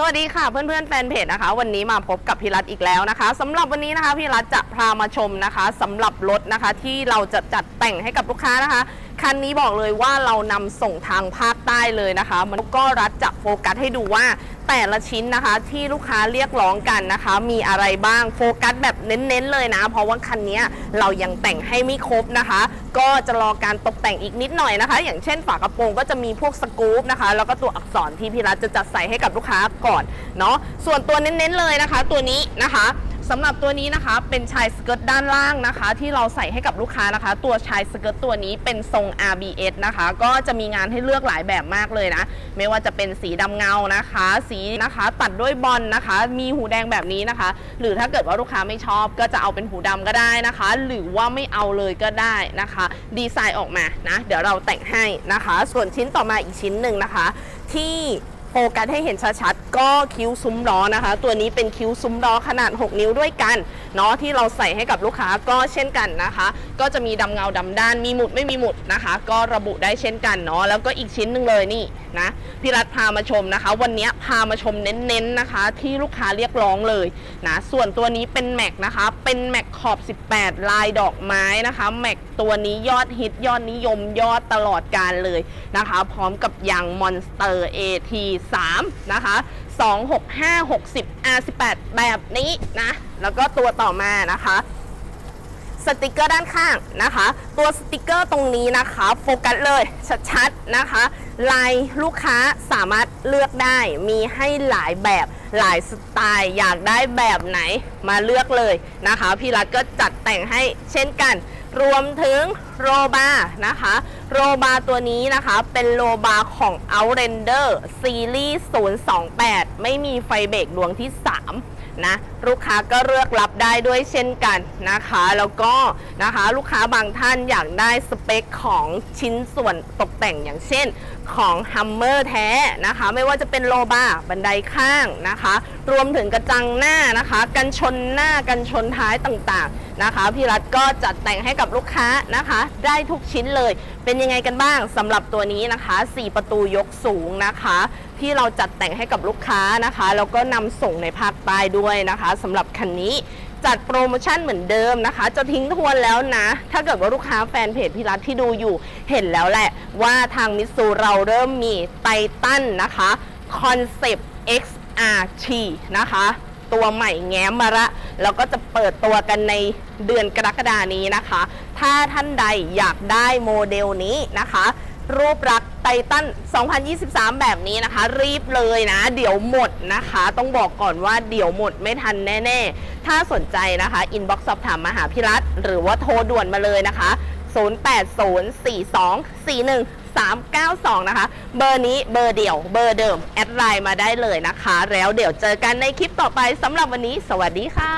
สวัสดีค่ะเพื่อนๆแฟนเพจนะคะ วันนี้มาพบกับพี่รัตอีกแล้วนะคะสำหรับวันนี้นะคะพี่รัตจะพามาชมนะคะสำหรับรถนะคะที่เราจะจัดแต่งให้กับลูกค้านะคะ คันนี้บอกเลยว่าเรานำส่งทางภาคใต้เลยนะคะ มันก็รัฐจะโฟกัสให้ดูว่าแต่ละชิ้นนะคะที่ลูกค้าเรียกร้องกันนะคะ มีอะไรบ้างโฟกัสแบบเน้นๆเลยนะ เพราะว่าคันนี้เรายังแต่งให้ไม่ครบนะคะ ก็จะรอการตกแต่งอีกนิดหน่อยนะคะ อย่างเช่นฝากระโปรงก็จะมีพวกสกรูปนะคะ แล้วก็ตัวอักษรที่พี่รัฐจะจัดใส่ให้กับลูกค้าก่อนเนาะส่วนตัวเน้นๆเลยนะคะ ตัวนี้นะคะ สำหรับตัวนี้นะคะเป็นชายสเกิร์ตด้านล่างนะคะ ที่เราใส่ให้กับลูกค้านะคะ ตัวชายสเกิร์ตตัวนี้เป็นทรง RBS นะคะ ก็จะมีงานให้เลือกหลายแบบมากเลยนะ ไม่ว่าจะเป็นสีดำเงานะคะ สีนะคะตัดด้วยบอลนะคะ มีหูแดงแบบนี้นะคะ หรือถ้าเกิดว่าลูกค้าไม่ชอบก็จะเอาเป็นหูดำก็ได้นะคะ หรือว่าไม่เอาเลยก็ได้นะคะ ดีไซน์ออกมานะ เดี๋ยวเราแต่งให้นะคะ ส่วนชิ้นต่อมาอีกชิ้นหนึ่งนะคะ ที่ โฟกัสให้เห็นชัดๆ ก็คิ้วซุ้มล้อนะคะ ตัวนี้เป็นคิ้วซุ้มล้อขนาด 6 นิ้วด้วยกันเนาะที่เราใส่ให้กับลูกค้าก็เช่นกันนะคะ ก็จะมีดำเงาดำด้านมีหมุดไม่มีหมุดนะคะ ก็ระบุได้เช่นกันเนาะแล้วก็อีกชิ้นหนึ่งเลยนี่นะพี่รัฐพามาชมนะคะ วันนี้พามาชมเน้นๆนะคะ ที่ลูกค้าเรียกร้องเลยนะส่วนตัวนี้เป็นแม็กนะคะ เป็นแม็กขอบ 18 ลายดอกไม้นะคะแม็กตัวนี้ยอดฮิตยอดนิยมยอดตลอดการเลยนะคะ พร้อมกับยางมอนสเตอร์ AT 3 นะคะ26560 R18 แบบนี้นะ แล้วก็ตัวต่อมานะคะ สติกเกอร์ด้านข้างนะคะ ตัวสติกเกอร์ตรงนี้นะคะโฟกัสเลยชัดๆนะคะ ลายลูกค้าสามารถเลือกได้มีให้หลายแบบหลายสไตล์อยากได้แบบไหนมาเลือกเลยนะคะ พี่รัฐก็จัดแต่งให้เช่นกัน รวมถึงโรบานะคะ โรบาตัวนี้นะคะเป็นโรบาของ Outrender ซีรีส์028 ไม่มีไฟเบรกดวงที่ 3 นะลูกค้าก็เลือกรับได้ด้วยเช่นกันนะคะ แล้วก็นะคะลูกค้าบางท่านอยากได้สเปคของชิ้นส่วนตกแต่งอย่างเช่นของฮัมเมอร์แท้นะคะ ไม่ว่าจะเป็นโลบาบันไดข้างนะคะ รวมถึงกระจังหน้านะคะ กันชนหน้ากันชนท้ายต่างๆ นะคะพี่รัฐก็จัดแต่งให้กับลูกค้านะคะ ได้ทุกชิ้นเลย เป็นยังไงกันบ้างสำหรับตัวนี้นะคะ 4 ประตูยกสูงนะคะ ที่เราจัดแต่งให้กับลูกค้านะคะแล้วก็นำส่งในภาคใต้ด้วยนะคะสำหรับคันนี้จัดโปรโมชั่นเหมือนเดิมนะคะ จะทิ้งทวนแล้วนะ ถ้าเกิดว่าลูกค้าแฟนเพจพี่รัฐที่ดูอยู่เห็นแล้วแหละ ว่าทางมิตซูเราเริ่มมีไททันนะคะคอนเซปต์ XRT นะคะ ตัวใหม่แง้มมาละแล้วก็จะเปิดตัวกันในเดือนกรกฎานี้นะคะ ถ้าท่านใดอยากได้โมเดลนี้นะคะ รูปรักษ์ไททัน2023 แบบนี้นะคะ รีบเลยนะ เดี๋ยวหมดนะคะ ต้องบอกก่อนว่าเดี๋ยวหมดไม่ทันแน่ ๆ ถ้าสนใจนะคะ อินบ็อกซ์สอบถามมาหาพี่รัฐหรือว่าโทรด่วนมาเลยนะคะ 0804241392 นะคะ เบอร์นี้เบอร์เดี่ยว เบอร์เดิม แอดไลน์มาได้เลยนะคะ แล้วเดี๋ยวเจอกันในคลิปต่อไปสำหรับวันนี้ สวัสดีค่ะ